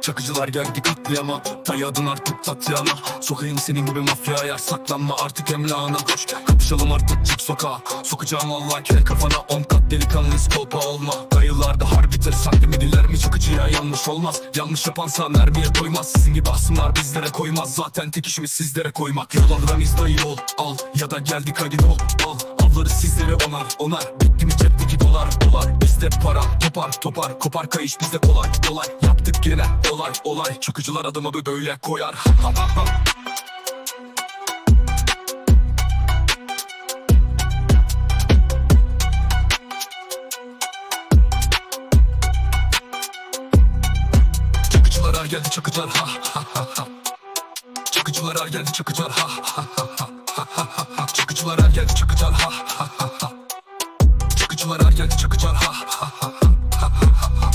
Çakıcılar geldi katliama. Dayadın artık tatyana. Sokayım senin gibi mafyaya. Saklanma artık emlana Kapışalım artık çık sokağa. Sokacağım Allah kel kafana. On kat delikanlıyız kolpa olma. Dayılarda harbidir Saklı diler mi? Çakıcıya yanlış olmaz. Yanlış yapansa mermiye doymaz Sizin gibi asımlar bizlere koymaz. Zaten tek işimiz sizlere koymak. Yol alırız dayı yol al. Ya da geldik hadi ol al Avları sizlere onar onar. Bitti mi cepteki dolar dolar. Bizde para topar topar. Kopar kayış bizde kolay kolay. Yaptık gene olay olay. Çakıcılar adımı böyle koyar. Çakıcılara geldi çakıcılar. Ha ha ha ha. Çakıcılara geldi çakıcılar. Ha ha ha ha ha ha ha Çakıcılara geldi çakıcılar ha ha ha ha. Çakıcılara geldi çakıcılar ha ha ha ha ha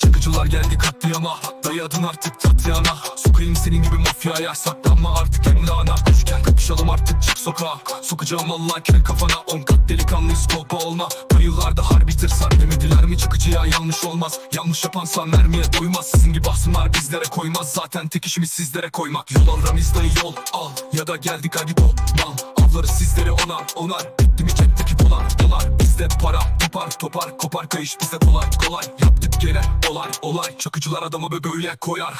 Çakıcılar geldi katliama Dayadın artık tatyana Sokayım senin gibi mafyaya Saklanma artık emlana Koşken kapışalım artık çık sokağa. Sokacağım Allah kel kafana On kat delikanlıyız kolpa olma. Dayılarda harbitir sar demediler mi çıkıcıya yanlış olmaz. Yanlış yapansa mermiye doymaz Sizin gibi asımlar bizlere koymaz. Zaten tek işimiz sizlere koymak. Yol aramızda yol al. Ya da geldik hadi bol mal Avları sizlere onar onar. Bitti mi cepteki dolar dolar. Bizde para topar topar Kopar. Kayış bize kolay kolay. Yaptık gene olay olay. Çakıcılar adamı böyle koyar